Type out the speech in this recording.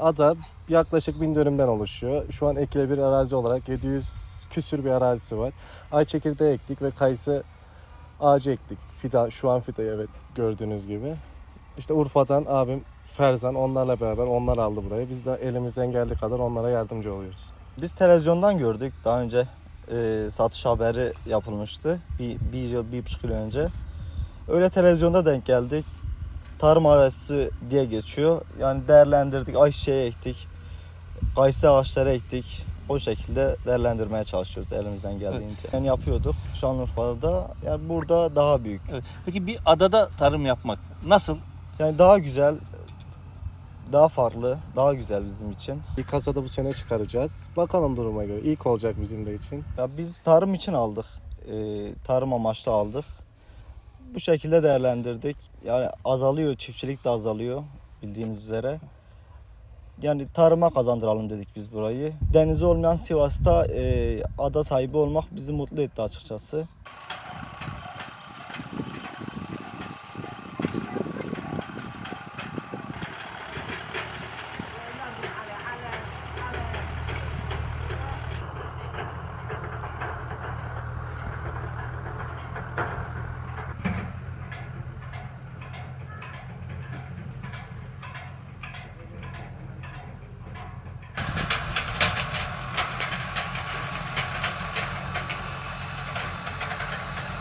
ada yaklaşık bin dönümden oluşuyor. Şu an ekili bir arazi olarak 700 küsür bir arazisi var. Ay çekirdeği ektik ve kayısı ağacı ektik. Fidan, şu an fidayı evet gördüğünüz gibi. İşte Urfa'dan abim Ferzan onlarla beraber onlar aldı burayı. Biz de elimizden geldiği kadar onlara yardımcı oluyoruz. Biz televizyondan gördük daha önce e, satış haberi yapılmıştı. Bir, bir yıl, bir buçuk yıl önce. Öyle televizyonda denk geldik. Tarım arazisi diye geçiyor. Yani değerlendirdik, ayçiçeği ektik. Kayısı ağaçları ektik. O şekilde değerlendirmeye çalışıyoruz elimizden geldiğince. Yani yapıyorduk. Şanlıurfa'da da yani burada daha büyük. Evet. Peki bir adada tarım yapmak nasıl? Yani daha güzel, daha farklı, daha güzel bizim için. Bir kasada bu sene çıkaracağız. Bakalım duruma göre. İlk olacak bizim de için. Ya biz tarım için aldık. Ee, tarım amaçlı aldık. Bu şekilde değerlendirdik. Yani azalıyor, çiftçilik de azalıyor bildiğiniz üzere. Yani tarıma kazandıralım dedik biz burayı. Denizi olmayan Sivas'ta e, ada sahibi olmak bizi mutlu etti açıkçası.